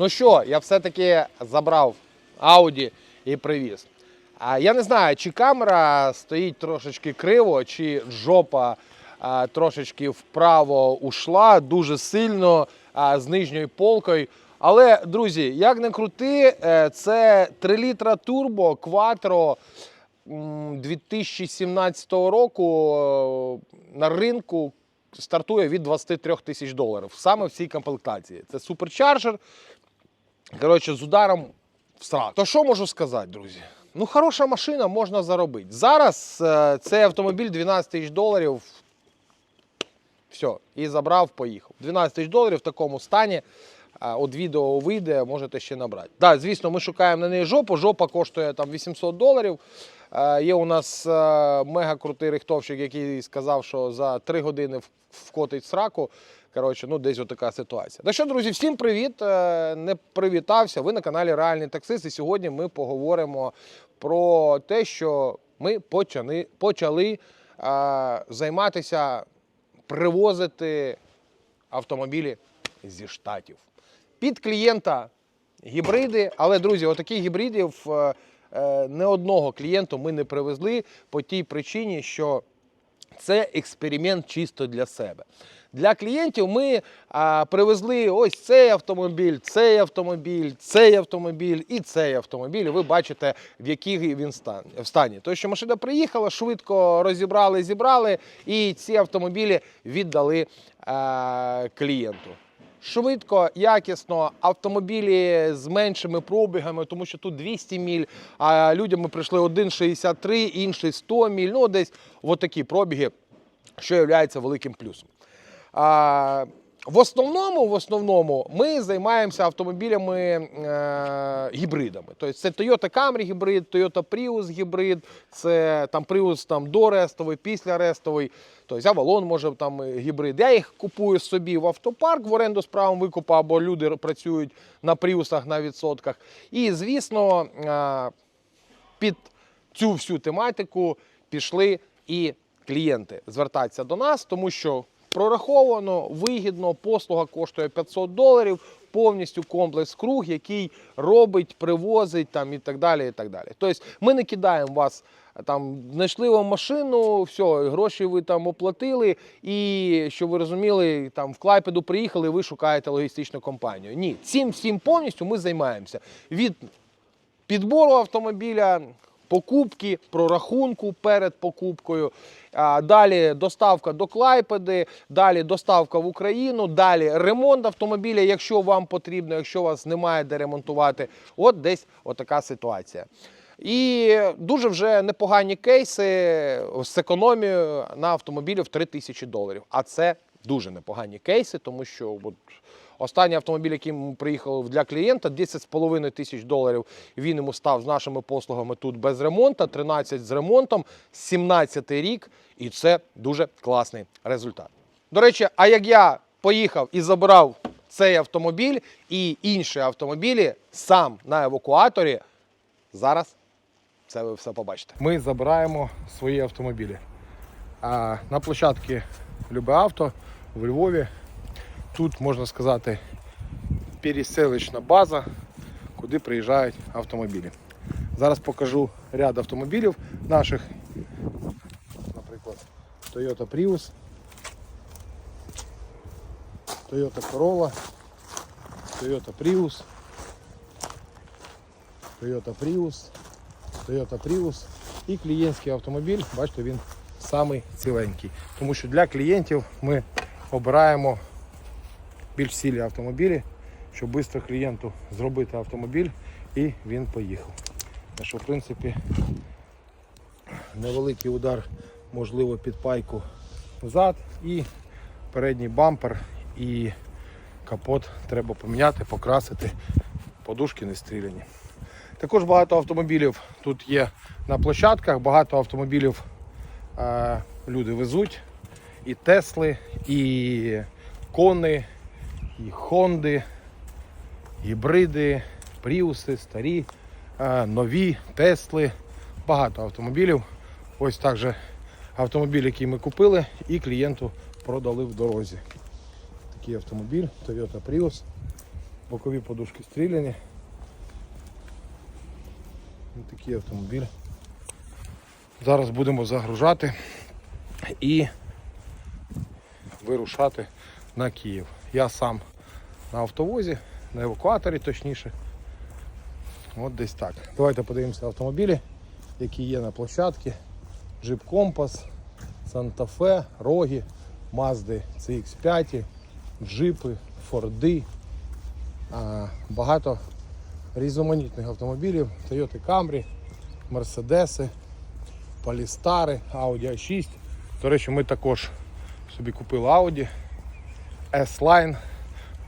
Ну що, я все-таки забрав Audi і привіз. А я не знаю, чи камера стоїть трошечки криво, чи жопа а, трошечки вправо ушла дуже сильно а, з нижньою полкою. Але, друзі, як не крути, е, це 3 літра турбо Quattro 2017 року е, на ринку стартує від 23 тисяч доларів саме в цій комплектації. Це суперчарджер. Коротше, з ударом в сраку. То що можу сказати, друзі? Ну, хороша машина, можна заробити. Зараз е, цей автомобіль 12 тисяч доларів. Все, і забрав, поїхав. 12 тисяч доларів в такому стані. От відео вийде, можете ще набрати. Так, да, звісно, ми шукаємо на неї жопу. Жопа коштує там 800 доларів. Е, Є у нас е, мега крутий рихтовщик, який сказав, що за 3 години вкотить сраку. Коротше, ну десь отака ситуація. Так що, друзі, всім привіт! Е, Не привітався. Ви на каналі Реальний таксист. І сьогодні ми поговоримо про те, що ми почали, почали е, займатися привозити автомобілі зі штатів. Під клієнта гібриди, але, друзі, отаких гібридів е, е, не одного клієнту ми не привезли по тій причині, що це експеримент чисто для себе. Для клієнтів ми а, привезли ось цей автомобіль, цей автомобіль, цей автомобіль і цей автомобіль. Ви бачите, в якій він стан, в стані. Тому що машина приїхала, швидко розібрали, зібрали, і ці автомобілі віддали а, клієнту. Швидко, якісно, автомобілі з меншими пробігами, тому що тут 200 міль, а людям ми прийшли 1,63, інший 100 міль. Ну, десь отакі пробіги, що є великим плюсом. В основному, в основному ми займаємося автомобілями е, гібридами. Тобто це Toyota Camry гібрид, Toyota Prius гібрид, це там Prius там дорестовий, післярестовий, тобто Avalon може там гібрид. Я їх купую собі в автопарк в оренду з правом викупу, або люди працюють на Priusах на відсотках. І, звісно, е, під цю всю тематику пішли і клієнти звертатися до нас, тому що прораховано, вигідно, послуга коштує 500 доларів, повністю комплекс круг, який робить, привозить там і так далі. І так далі. Тобто ми не кидаємо вас. Там знайшли вам машину, все, гроші ви там оплатили, і щоб ви розуміли, там в Клайпеду приїхали, ви шукаєте логістичну компанію. Ні, цим всім повністю ми займаємося. Від підбору автомобіля, покупки, прорахунку перед покупкою. Далі доставка до Клайпеди, далі доставка в Україну, далі ремонт автомобіля, якщо вам потрібно, якщо вас немає де ремонтувати. От десь отака ситуація. І дуже вже непогані кейси з економією на автомобілі в 3 тисячі доларів. А це дуже непогані кейси, тому що от, Останній автомобіль, який приїхали для клієнта, 10,5 тисяч доларів. Він йому став з нашими послугами тут без ремонту, 13 з ремонтом, 17 рік, і це дуже класний результат. До речі, а як я поїхав і забрав цей автомобіль і інші автомобілі сам на евакуаторі, зараз це ви все побачите. Ми забираємо свої автомобілі. А на площадці Любе авто у Львові. Тут можна сказати переселищна база, куди приїжджають автомобілі. Зараз покажу ряд автомобілів наших. Наприклад, Toyota Prius, Toyota Corolla, Toyota Prius, Toyota Prius, Toyota Prius і клієнтський автомобіль, бачите, він самий ціленький. Тому що для клієнтів ми обираємо більш сілі автомобілі, щоб швидко клієнту зробити автомобіль і він поїхав. Так що, в принципі, невеликий удар, можливо, під пайку взад і передній бампер і капот треба поміняти, покрасити, подушки не стріляні. Також багато автомобілів тут є на площадках, багато автомобілів е, люди везуть. І Тесли, і Кони, і Хонди, гібриди, Пріуси, старі, е, нові, Тесли. Багато автомобілів. Ось також автомобіль, який ми купили, і клієнту продали в дорозі. Такий автомобіль Toyota Prius. бокові подушки стріляні. Ось такий автомобіль. Зараз будемо загружати і вирушати на Київ. Я сам на автовозі, на евакуаторі точніше. От десь так. Давайте подивимося автомобілі, які є на площадці. Jeep Compass, Santa Fe, Роги, Mazda CX5, джипи, Форди. Багато різноманітних автомобілів, Toyota Camry, Mercedes, Полістари, Audi A6. До речі, ми також собі купили Audi S-Line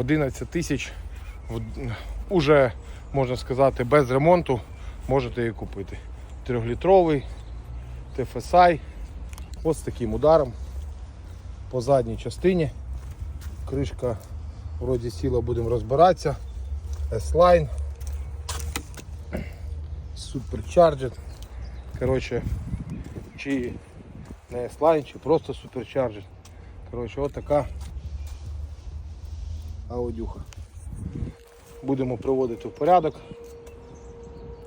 11 тисяч. Уже можна сказати без ремонту можете її купити. Трьохлітровий TFSI. Ось з таким ударом по задній частині. Кришка вроді сіла, будемо розбиратися. S-Line. Supercharged. Коротше, чи не S-Line, чи просто Supercharged. Коротше, от така аудюха. Будемо приводити в порядок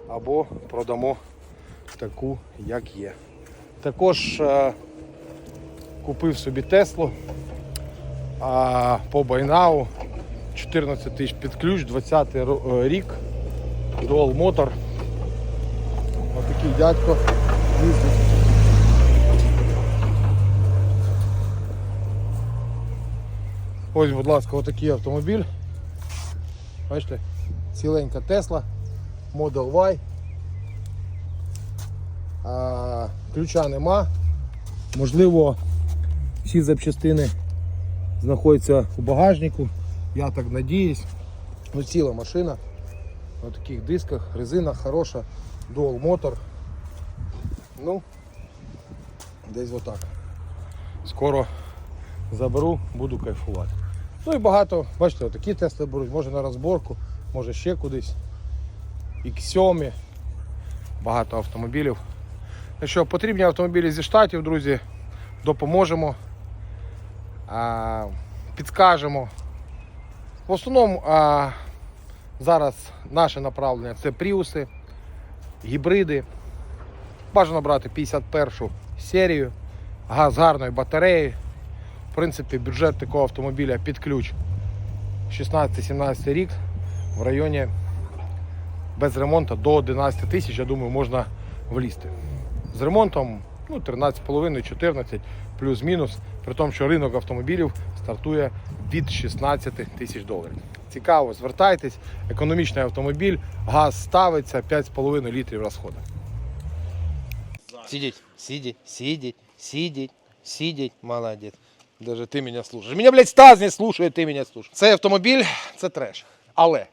або продамо таку, як є. Також е, купив собі Теслу а, по Байнау 14 тисяч під ключ, 20 ро- е, рік, Dual Motor. Отакий дядько Ось, будь ласка, отакий автомобіль. Бачите, ціленька Тесла, Model Y. А, ключа нема. Можливо, всі запчастини знаходяться у багажнику. Я так надіюсь. Ну, ціла машина. На таких дисках, резина хороша, дуал мотор. Ну, десь отак. Скоро заберу, буду кайфувати. Ну і багато, бачите, такі тести беруть, може на розборку, може ще кудись. X7, багато автомобілів. Якщо потрібні автомобілі зі штатів, друзі, допоможемо, а, підскажемо. В основному зараз наше направлення це пріуси, гібриди. Бажано брати 51 серію, газ гарної батареї. Принципі, бюджет такого автомобіля під ключ 16-17 рік в районі без ремонту до 11 тисяч, я думаю, можна влізти. З ремонтом ну, 13,5-14 плюс-мінус, при тому, що ринок автомобілів стартує від 16 тисяч доларів. Цікаво, звертайтесь, економічний автомобіль, газ ставиться, 5,5 літрів розходу. Сидеть, сидеть, сидеть, сидеть, сидеть, молодець. Даже ти мене слушаєш. Мене, блядь, Стас не слушає, ти мене слушаєш. Цей автомобіль це треш. Але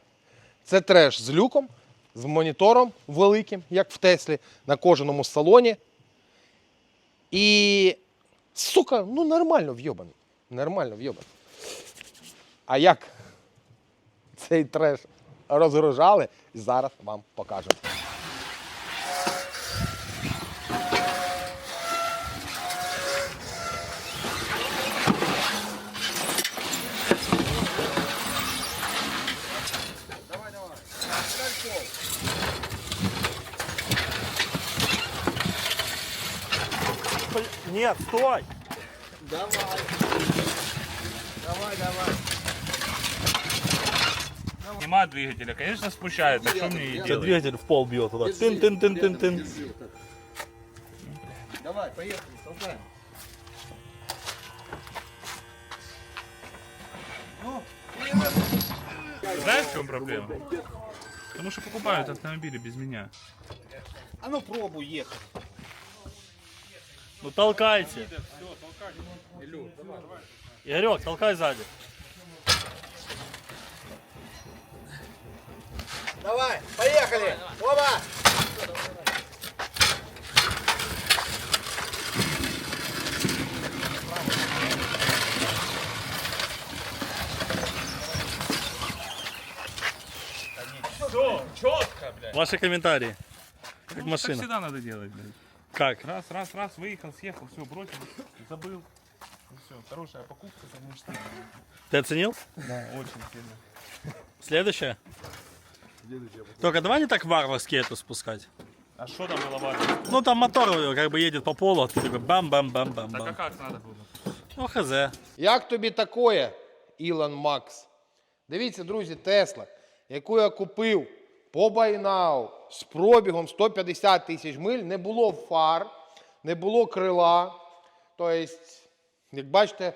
це треш з люком, з монітором великим, як в Теслі, на кожному салоні. І, сука, ну нормально вйобаний. Нормально вйобаний. А як цей треш розгружали, зараз вам покажемо. Нет, стой! Давай. Давай, давай. Нема двигателя, конечно, спущает, а что мне идти? Двигатель в пол бьет туда. Тын, тын, тын, тын, тын. Давай, поехали, толкаем. Знаешь, в чем проблема? Потому что покупают автомобили без меня. А ну пробуй ехать. Ну толкайте. Игорек, толкай сзади. Давай, поехали. Оба. Все, четко, блядь. Ваши комментарии. Как Так машина. всегда надо делать, блядь. Как? Раз, раз, раз, выехал, съехал, все, бросил, забыл. Ну все, хорошая покупка, конечно. Ты оценил? Да, очень сильно. Следующее? Только давай не так варварски это спускать. А что там было важно? Ну там мотор э, как бы едет по полу, а ты такой Так а бам-бам-бам-бам-бам. как надо было? Ну хз. Як тобі такое, Ілон Макс? Дивіться, друзі, Тесла, яку я купив по байнау з пробігом 150 тисяч миль, не було фар, не було крила. Тобто, як бачите,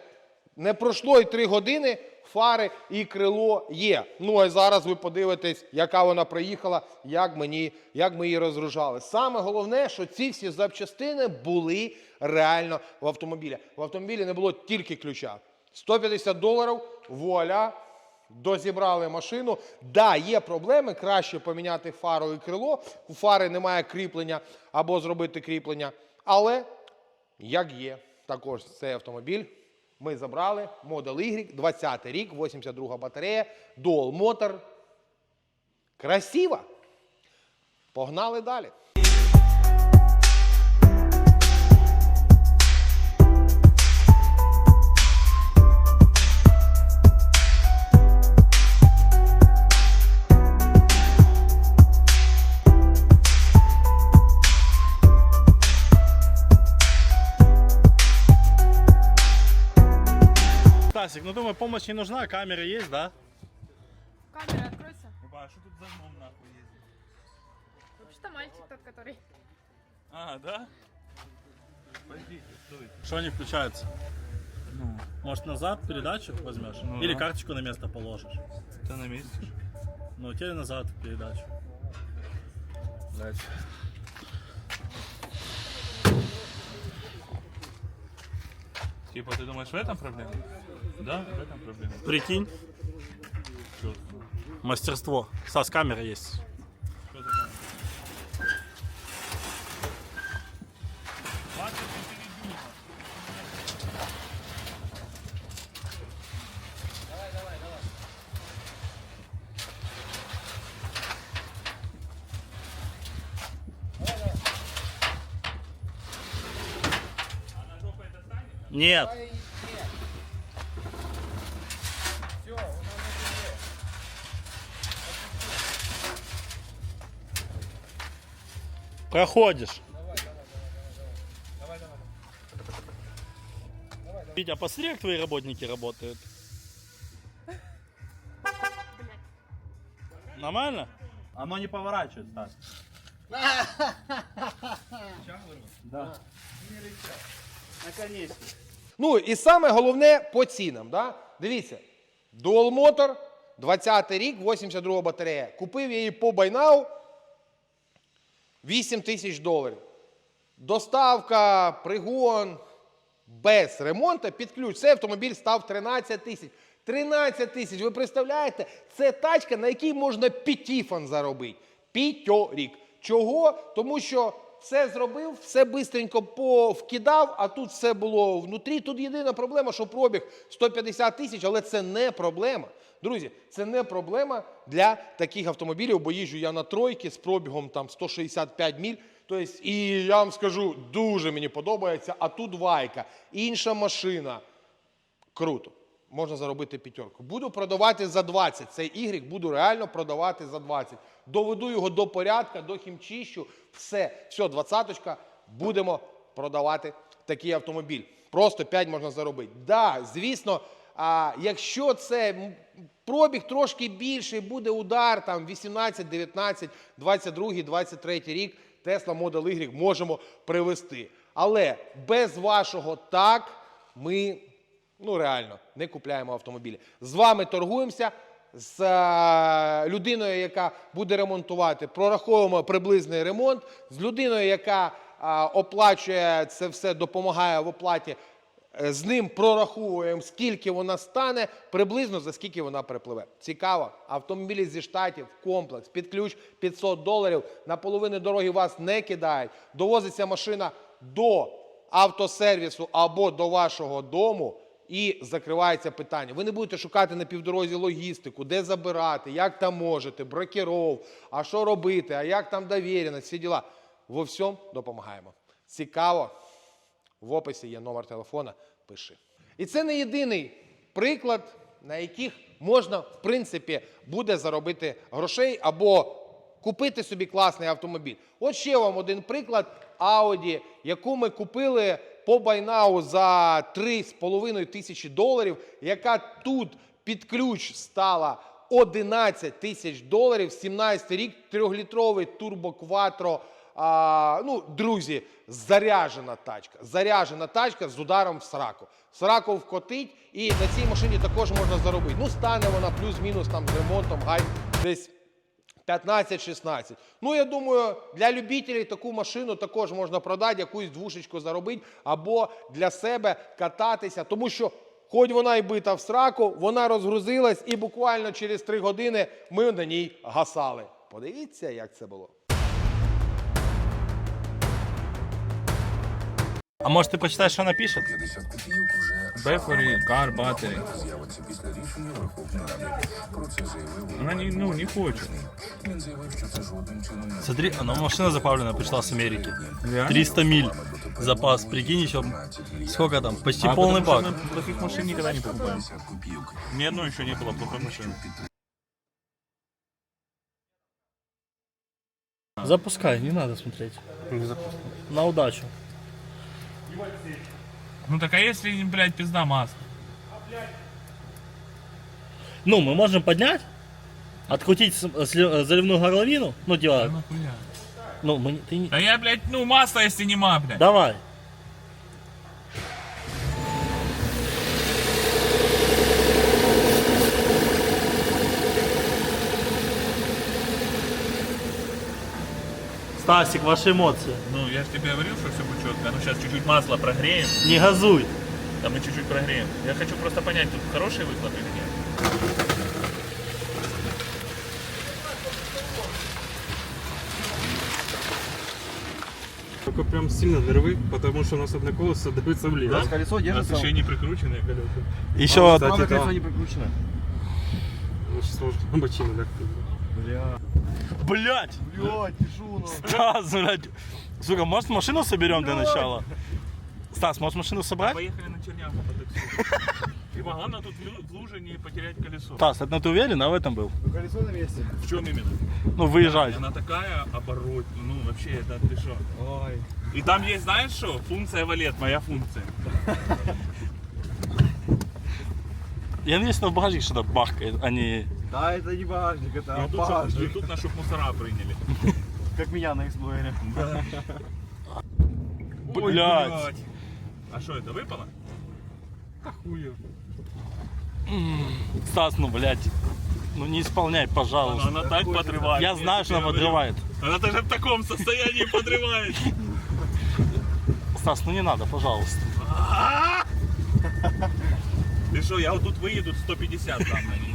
не пройшло і 3 години, фари і крило є. Ну а зараз ви подивитесь, яка вона приїхала, як, мені, як ми її розгружали. Саме головне, що ці всі запчастини були реально в автомобілі. В автомобілі не було тільки ключа. 150 доларів, вуаля, дозібрали машину. Да, є проблеми, краще поміняти фару і крило. У фари немає кріплення або зробити кріплення. Але як є, також цей автомобіль ми забрали. Model Y, 20 рік, 82 батарея, Dual Motor. Красиво. Погнали далі. Помощь не нужна, камера есть, да? Камера откройся. Опа, а что тут за гном нахуй ездит? Вообще-то мальчик тот, который... А, да? Подождите, стой. Что не включается? Может назад передачу возьмешь? Ну Или да. карточку на место положишь? Ты на месте? Ну, тебе назад передачу. Блять. Типа, ты думаешь, в этом проблема? Да, в этом проблема. Прикинь, Чётко. мастерство. Стас, камера есть. Нет. Проходишь. Витя, а посмотри, как твои работники работают. Нормально? Оно не поворачивает, Стас. Наконец-то. Ну і саме головне по цінам. Да? Дивіться, Dual Motor, 20 рік, 82 батарея. Купив я її по байнау 8 тисяч доларів. Доставка, пригон без ремонту під ключ. Цей автомобіль став 13 тисяч. 13 тисяч. Ви представляєте? Це тачка, на якій можна п'ятіфан заробити. П'ятьорік. Чого? Тому що все зробив, все бистренько повкидав, а тут все було внутрі. Тут єдина проблема, що пробіг 150 тисяч, але це не проблема. Друзі, це не проблема для таких автомобілів, бо їжджу я на тройки з пробігом там 165 міль. Тобто, і я вам скажу, дуже мені подобається, а тут вайка, інша машина. Круто. Можна заробити п'ятерку. Буду продавати за 20. Цей Y буду реально продавати за 20. Доведу його до порядка, до хімчищу. Все, все, двадцяточка, будемо продавати такий автомобіль. Просто 5 можна заробити. Да, звісно, а, якщо це пробіг трошки більший, буде удар там 18, 19, 22, 23 рік, Tesla Model Y можемо привезти. Але без вашого так ми ну реально не купляємо автомобілі. З вами торгуємося. З е, людиною, яка буде ремонтувати, прораховуємо приблизний ремонт. З людиною, яка е, оплачує це все, допомагає в оплаті. е, З ним прораховуємо, скільки вона стане, приблизно за скільки вона перепливе. Цікаво. Автомобілі зі штатів, комплекс, під ключ 500 доларів. На половину дороги вас не кидають. Довозиться машина до автосервісу або до вашого дому. І закривається питання. Ви не будете шукати на півдорозі логістику, де забирати, як там можете, брокеров, а що робити, а як там довіреність, всі діла. Во всьому допомагаємо. Цікаво. В описі є номер телефона. Пиши. І це не єдиний приклад, на яких можна, в принципі, буде заробити грошей або купити собі класний автомобіль. От ще вам один приклад Audi, яку ми купили по байнау за 3,5 тисячі доларів, яка тут під ключ стала 11 тисяч доларів, 17 рік, 3-літровий турбокватро. А, ну, друзі, заряжена тачка. Заряжена тачка з ударом в сраку. Сраку вкотить, і на цій машині також можна заробити. Ну, стане вона плюс-мінус там з ремонтом, гай десь 15-16. Ну, я думаю, для любителів таку машину також можна продати, якусь двушечку заробити, або для себе кататися, тому що. Хоч вона й бита в сраку, вона розгрузилась, і буквально через 3 години ми на ній гасали. Подивіться, як це було. А может ты почитаешь, что она пишет? Battery, car battery. Она не, ну, не хочет. Смотри, она машина заправленная пришла с Америки. Реально? 300 миль запас. Прикинь, еще сколько там? Почти А, полный потому бак. что мы плохих машин никогда не покупаем. Ни одной еще не было плохой машины. Запускай, не надо смотреть. На удачу. Ну так а если, блядь, пизда масло? Ну, мы можем поднять, открутить с- сли- заливную горловину, ну, Да нахуя? Ну, мы, не- ты не... Да я, блядь, ну масло, если нема, блядь. Давай. Стасик, ваши эмоции. Ну, я же тебе говорил, что все будет четко. Ну, сейчас чуть-чуть масло прогреем. Не газуй. Да мы чуть-чуть прогреем. Я хочу просто понять, тут хороший выхлоп или нет. Только прям сильно нервы, потому что у нас одно колесо дается влево. Колесо У нас держится. еще и не прикрученные колеса. Еще А, одна. кстати, колесо да. не прикручено. Ну, сейчас можно бочину лягти. Блять! Блядь, тяжело. Стас, блядь. Сука, может машину соберем для начала? Стас, может машину собрать? Поехали на чернявку по такси. И главное тут в лю- в луже не потерять колесо. Стас, это ты уверен, а в этом был? Колесо на месте. В чем именно? Ну, выезжать. Она такая оборот. Ну, вообще, это ты что? Ой. И там есть, знаешь что? Функция валет, моя функция. Я надеюсь, на в багажник что-то бахкает, а не... Да, это не багажник, это Ну, тут, чтоб- багажник. тут на чтоб мусора приняли. Как меня на эксплойере. Ой, Блядь. А что, это выпало? Стас, ну, блядь. Ну, не исполняй, пожалуйста. она так подрывает. Я знаю, что она подрывает. Она даже в таком состоянии подрывает. Стас, ну не надо, пожалуйста. Ты что, я вот тут выеду 150 там на ней.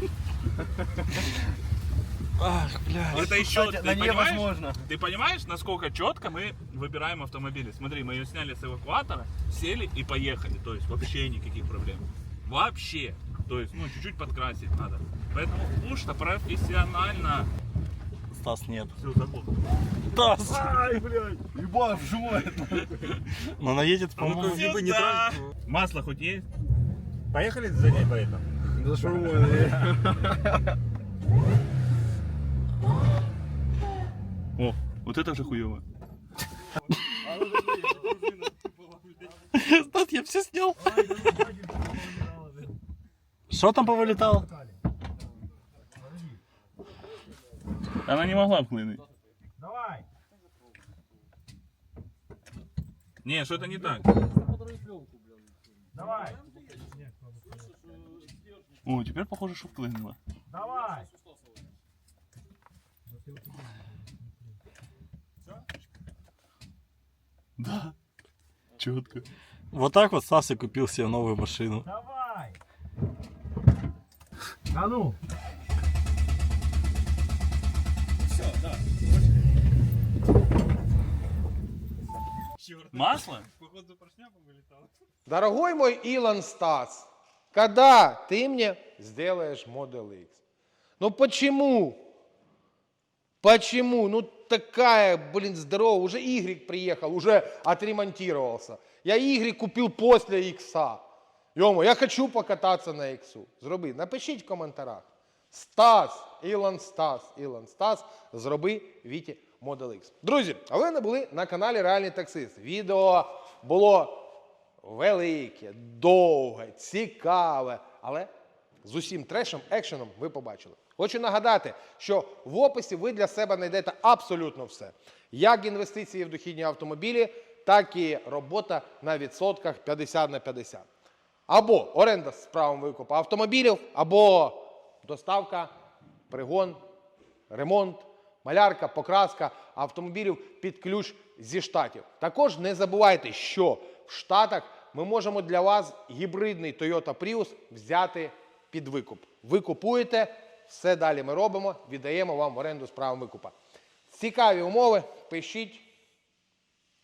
Ах, блядь. Это еще, Кстати, ты на понимаешь, возможно. ты понимаешь, насколько четко мы выбираем автомобили? Смотри, мы ее сняли с эвакуатора, сели и поехали. То есть вообще никаких проблем. Вообще. То есть, ну, чуть-чуть подкрасить надо. Поэтому уж-то профессионально. Стас, нет. Все, заглох. Стас! Ай, блядь. Ебать, вжимает. Ну, она едет, ну-ка, по-моему... либо не трать. Масло хоть есть? Поехали за ней поэтому. Да шурмой. О, вот это уже хуево. Стас, я все снял. Что там повылетало? Она не могла вхлынуть. Давай. Не, что-то не так. Давай. О, теперь похоже, что вклинило. Давай. Да. Четко. Вот так вот Стас и купил себе новую машину. Давай. А ну. Масло? Дорогой мой Илон Стас, когда ты мне сделаешь Model X? Ну почему? Почему? Ну такая, блин, здоровая. Уже Y приехал, уже отремонтировался. Я Y купил после X. Йому, я хочу покататися на іксу. Зроби. Напишіть в коментарях. Стас, Ілон Стас, Ілон Стас, зроби Віті Model X. Друзі, а ви не були на каналі Реальний таксист. Відео було велике, довге, цікаве, але з усім трешем, екшеном ви побачили. Хочу нагадати, що в описі ви для себе знайдете абсолютно все. Як інвестиції в дохідні автомобілі, так і робота на відсотках 50 на 50. Або оренда з правом викупу автомобілів, або доставка, пригон, ремонт, малярка, покраска автомобілів під ключ зі штатів. Також не забувайте, що в Штатах ми можемо для вас гібридний Toyota Prius взяти під викуп. Ви купуєте, все далі ми робимо, віддаємо вам в оренду з правом викупа. Цікаві умови, пишіть.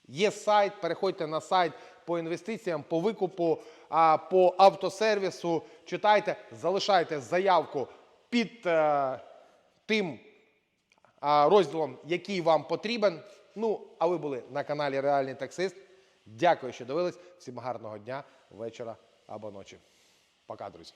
Є сайт, переходьте на сайт по інвестиціям, по викупу, по автосервісу. Читайте, залишайте заявку під е, тим розділом, який вам потрібен. Ну, а ви були на каналі Реальний таксист. Дякую, що дивились. Всім гарного дня, вечора або ночі. Пока, друзі.